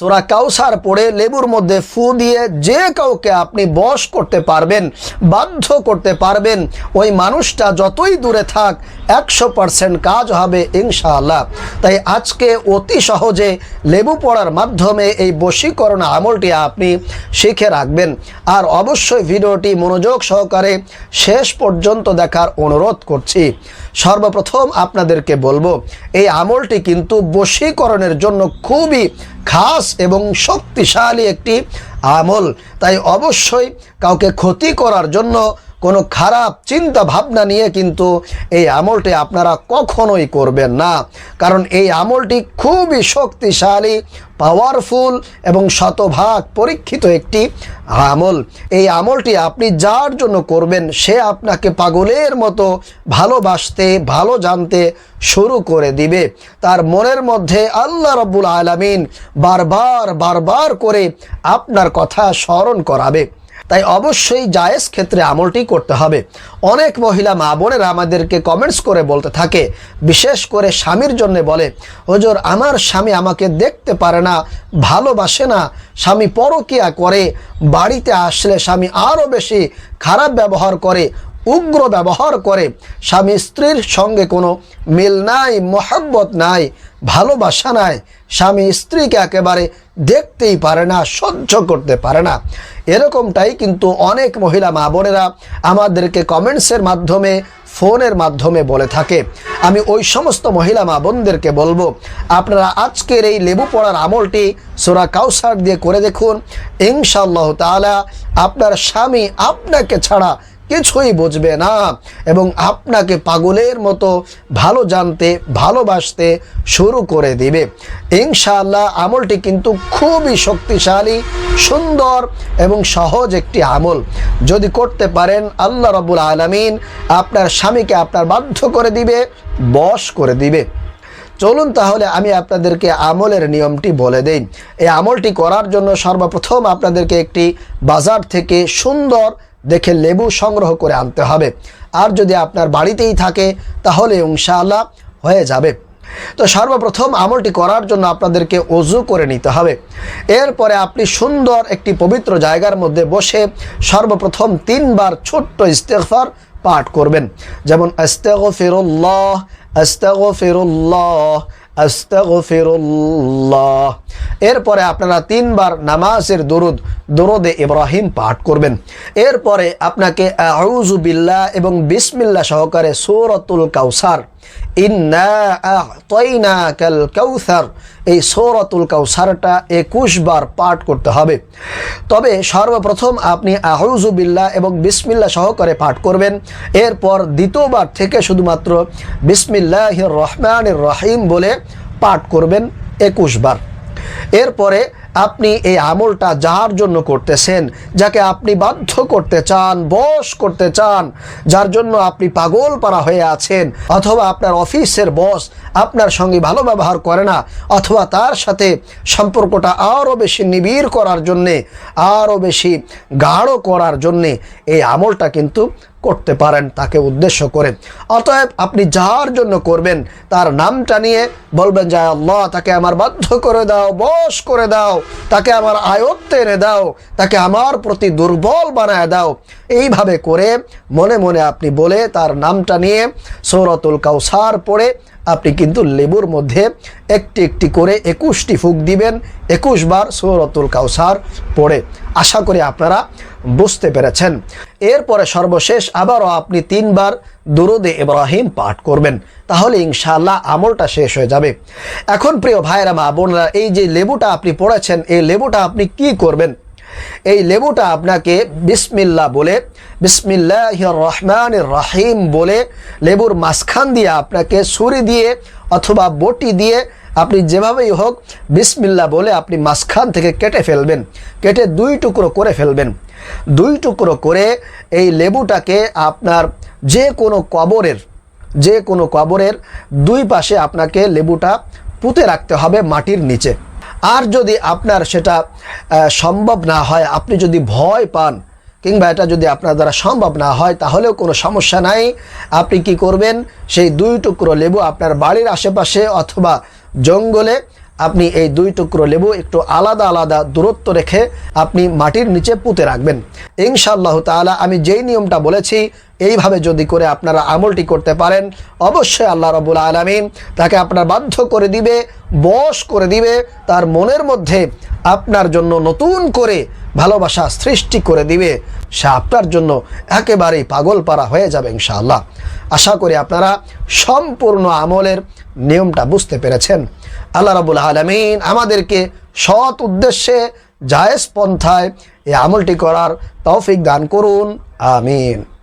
সোরা কাউসার পড়ে লেবুর মধ্যে ফু দিয়ে যে কাউকে আপনি বশ করতে পারবেন, বাধ্য করতে পারবেন, ওই মানুষটা যতই দূরে থাক, একশো পারসেন্ট কাজ হবে ইনশাআল্লাহ। তাই আজকে অতি সহজে লেবু পড়ার মাধ্যমে এই বশীকরণ আমলটি আপনি শিখে রাখবেন। আর অবশ্যই ভিডিওটি মনোযোগ সহকারে শেষ পর্যন্ত দেখার অনুরোধ করছি। সর্বপ্রথম আপনাদেরকে বলব, এই আমলটি কিন্তু বশীকরণের জন্য খুবই খাস এবং শক্তিশালী একটি আমল। তাই অবশ্যই কাউকে ক্ষতি করার জন্য কোনো খারাপ চিন্তা ভাবনা নিয়ে কিন্তু এই আমলটি আপনারা কখনোই করবেন না। কারণ এই আমলটি খুবই শক্তিশালী পাওয়ারফুল এবং শতভাগ পরীক্ষিত একটি আমল। এই আমলটি আপনি যার জন্য করবেন, সে আপনাকে পাগলের মতো ভালোবাসতে, ভালো জানতে শুরু করে দিবে। তার মনের মধ্যে আল্লাহ রব্বুল আলমিন বারবার বারবার করে আপনার কথা স্মরণ করাবে। তাই অবশ্যই জায়েজ ক্ষেত্রে আমলটি করতে হবে। অনেক মহিলা মা বোনেরা আমাদেরকে কমেন্টস করে বলতে থাকে, বিশেষ করে স্বামীর জন্য বলে, হজুর, আমার স্বামী আমাকে দেখতে পারে না, ভালোবাসে না, স্বামী পরকিয়া করে, বাড়িতে আসলে স্বামী আরও বেশি খারাপ ব্যবহার করে উগ্র ব্যবহার করে স্বামী স্ত্রীর সঙ্গে কোনো মিল নাই, মহব্বত নাই, ভালোবাসা নাই, স্বামী স্ত্রীকে একেবারে দেখতেই পারে না, সহ্য করতে পারে না। এরকমটাই কিন্তু অনেক মহিলা মা বোনেরা আমাদেরকে কমেন্টসের মাধ্যমে, ফোনের মাধ্যমে বলে থাকে। আমি ওই সমস্ত মহিলা মা বোনদেরকে বলব, আপনারা আজকের এই লেবু পড়ার আমলটি সোরা কাউসার দিয়ে করে দেখুন। ইনশাল্লাহ তাআলা আপনার স্বামী আপনাকে ছাড়া কিছুই বুঝবে না এবং আপনাকে পাগলের মতো ভালো জানতে, ভালোবাসতে শুরু করে দিবে। ইনশাআল্লাহ আমলটি কিন্তু খুবই শক্তিশালী, সুন্দর এবং সহজ একটি আমল। যদি করতে পারেন, আল্লাহ রবুল আলমিন আপনার স্বামীকে আপনার বাধ্য করে দিবে, বশ করে দিবে। চলুন তাহলে আমি আপনাদেরকে আমলের নিয়মটি বলে দেই। এই আমলটি করার জন্য সর্বপ্রথম আপনাদেরকে একটি বাজার থেকে সুন্দর দেখে লেবু সংগ্রহ করে আনতে হবে। আর যদি আপনার বাড়িতেই থাকে, তাহলে ইনশাআল্লাহ হয়ে যাবে। তো সর্বপ্রথম আমলটি করার জন্য আপনাদেরকে অজু করে নিতে হবে। এরপরে আপনি সুন্দর একটি পবিত্র জায়গার মধ্যে বসে সর্বপ্রথম তিনবার ছোট্ট ইস্তেগফার পাঠ করবেন। যেমন, আস্তাগফিরুল্লাহ আস্তাগফিরুল্লাহ এরপরে আপনারা তিনবার নামাজের দরুদ, দরুদে ইব্রাহিম পাঠ করবেন। এরপরে আপনাকে আউজু বিল্লাহ এবং বিসমিল্লা সহকারে সৌরতুল কাউসার, ইন্না কাউসার এই সৌরতুল কাউসারটা একুশ বার পাঠ করতে হবে। তবে সর্বপ্রথম আপনি আহরুজুবিল্লা এবং বিসমিল্লা সহকারে পাঠ করবেন। এরপর দ্বিতীয়বার থেকে শুধুমাত্র বিসমিল্লাহ রহমান রহিম বলে পাঠ করবেন একুশ বার। এরপরে আপনি এই আমলটা যার জন্য করতেছেন, যাকে আপনি বাধ্য করতে চান, বশ করতে চান, যার জন্য আপনি পাগল পারা হয়ে আছেন, অথবা আপনার অফিসের বস আপনার সঙ্গে ভালো ব্যবহার করে না, অথবা তার সাথে সম্পর্কটা আরও বেশি নিবিড় করার জন্যে আরও বেশি গাঢ় করার জন্যে, এই আমলটা কিন্তু করতে পারেন, তাকে উদ্দেশ্য করে। অতএব আপনি যার জন্য করবেন, তার নামটা নিয়ে বলবেন যে আল্লাহ, তাকে আমার বাধ্য করে দাও, বশ করে দাও, তাকে আমার আয়ত্তে এনে দাও, তাকে আমার প্রতি দুর্বল বানায় দাও। এইভাবে করে মনে মনে আপনি বলে তার নামটা নিয়ে সৌরতুল কাউসার পড়ে আপনি কিন্তু লেবুর মধ্যে একটি একটি করে একুশটি ফুক দিবেন। একুশ বার সৌরতুল কাউসার পড়ে। আশা করি আপনারা বুঝতে পেরেছেন। এরপরে সর্বশেষ আবারও আপনি তিনবার দুরুদে ইব্রাহিম পাঠ করবেন। তাহলে ইনশাআল্লাহ আমলটা শেষ হয়ে যাবে। এখন প্রিয় ভাইরা মা বোনরা, এই যে লেবুটা আপনি পড়েছেন, এই লেবুটা আপনি কি করবেন? এই লেবুটা আপনাকে বিসমিল্লা বলে বিসমিল্লাহ রহমান রাহিম বলে লেবুর মাঝখান দিয়ে আপনাকে ছুরি দিয়ে অথবা বটি দিয়ে আপনি যেভাবেই হোক বিসমিল্লা বলে আপনি মাঝখান থেকে কেটে ফেলবেন, কেটে দুই টুকরো করে ফেলবেন। দুই টুকরো করে এই লেবুটাকে আপনার যে কোনো কবরের, যে কোনো কবরের দুই পাশে আপনাকে লেবুটা পুঁতে রাখতে হবে মাটির নিচে। আর যদি আপনার সেটা সম্ভব না হয়, আপনি যদি ভয় পান, কিংবা এটা যদি আপনার দ্বারা সম্ভব না হয়, তাহলেও কোনো সমস্যা নাই। আপনি কি করবেন? সেই দুই টুকরো লেবু আপনার বাড়ির আশেপাশে অথবা জঙ্গলে আপনি এই দুই টুকরো লেবু একটু আলাদা আলাদা দূরত্ব রেখে আপনি মাটির নিচে পুঁতে রাখবেন। ইনশাআল্লাহ তালা আমি যেই নিয়মটা বলেছি, এইভাবে যদি করে আপনারা আমলটি করতে পারেন, অবশ্যই আল্লাহ রবুল আলমিন তাকে আপনার বাধ্য করে দিবে, বশ করে দিবে, তার মনের মধ্যে আপনার জন্য নতুন করে ভালোবাসা সৃষ্টি করে দিবে। সে আপনার জন্য একেবারেই পাগল পারা হয়ে যাবে ইনশাআল্লাহ। আশা করি আপনারা সম্পূর্ণ আমলের নিয়মটা বুঝতে পেরেছেন। আল্লাহ রাবুল আলমিন আমাদেরকে সৎ উদ্দেশ্যে জায়েজ পন্থায় এই আমলটি করার তৌফিক দান করুন। আমিন।